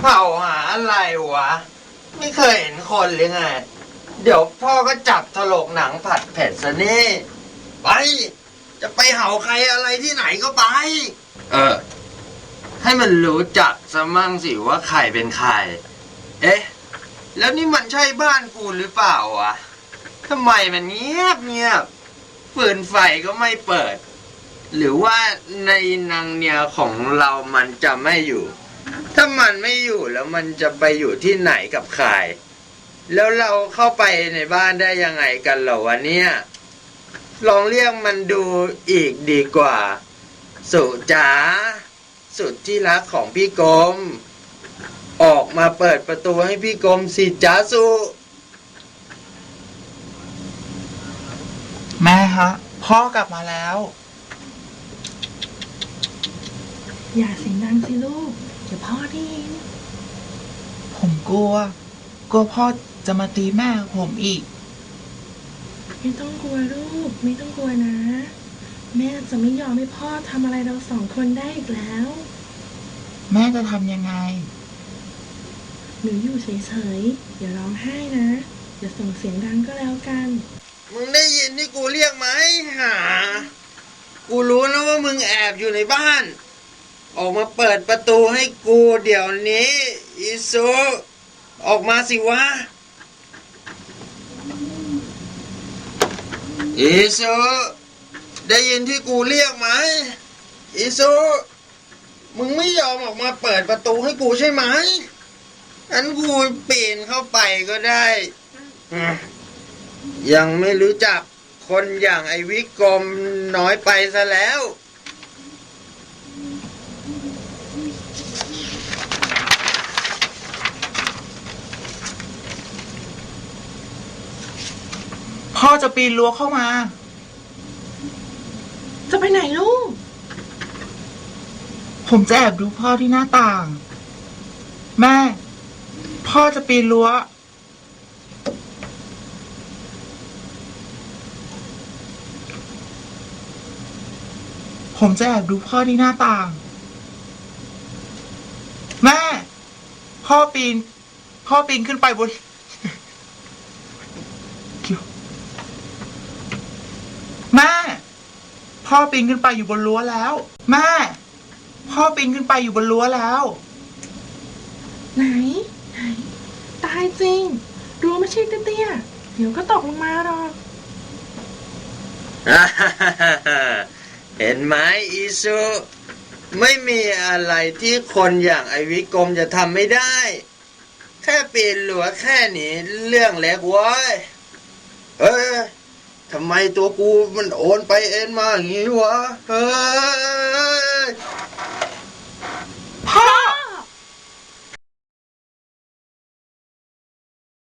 เห่าหาอะไรวะ ไม่เคยเห็นคนหรือไง เดี๋ยวพ่อก็จับถลกหนังผัดเผ็ดซะนี่ ไป จะไปเห่าใครอะไรที่ไหนก็ไป เออ ให้มันรู้จักซะมั่งสิว่าใครเป็นใคร เอ๊ะ แล้วนี่มันใช่บ้านกูหรือเปล่าวะทำไมมันเงียบเงียบฟืนไฟก็ไม่เปิด หรือว่าในนางเนียของเรามันจะไม่อยู่ ถ้ามันไม่อยู่แล้วมันจะไปอยู่ที่ไหนกับใคร แล้วเราเข้าไปในบ้านได้ยังไงกันเหรอวะเนี่ยลองเรียกมันดูอีกดีกว่า สุจ๋าสุดที่รักของพี่กรมออกมาเปิดประตูให้พี่กรมสิจ๋าสุแม่ฮะ พ่อกลับมาแล้ว อย่าเสียงดังสิลูก เดี๋ยวพ่อได้ยินผมกลัว กลัวพ่อจะมาตีแม่ผมอีก ไม่ต้องกลัวลูก ไม่ต้องกลัวนะ แม่จะไม่ยอมให้พ่อทำอะไรเราสองคนได้อีกแล้ว แม่จะทำยังไง หนูอยู่เฉยๆ อย่าร้องไห้นะ อย่าส่งเสียงดังก็แล้วกัน มึงได้ยินที่กูเรียกไหมหา กูรู้นะว่ามึงแอบอยู่ในบ้าน ออกมาเปิดประตูให้กูเดี๋ยวนี้อีซูออกมาสิวะอีซูได้ยินที่กูเรียกไหมอีซูมึงไม่ยอมออกมาเปิดประตูให้กูใช่ไหมอันกูปีนเข้าไปก็ได้ ยังไม่รู้จักคนอย่างไอวิกรมน้อยไปซะแล้ว พ่อจะปีนรั้วเข้ามา จะไปไหนลูก ผมจะแอบดูพ่อที่หน้าต่าง แม่ พ่อจะปีนรั้ว ผมจะแอบดูพ่อที่หน้าต่าง แม่ พ่อปีน พ่อปีนขึ้นไปบนแม่ พ่อปีนขึ้นไปอยู่บนรั้วแล้ว แม่ พ่อปีนขึ้นไปอยู่บนรั้วแล้ว ไหน ไหน ตายจริงรั้วไม่ใช่เตี้ยๆเดี๋ยวก็ตกลงมาหรอก เห็นไหมอีซู ไม่มีอะไรที่คนอย่างไอวิกรมจะทำไม่ได้ แค่ปีนหลัวแค่นี้เรื่องเล็กเว้ยเอ้ยทำไมตัวกูมันโอนไปเอ็นมาอย่างนี้วะเฮ้ย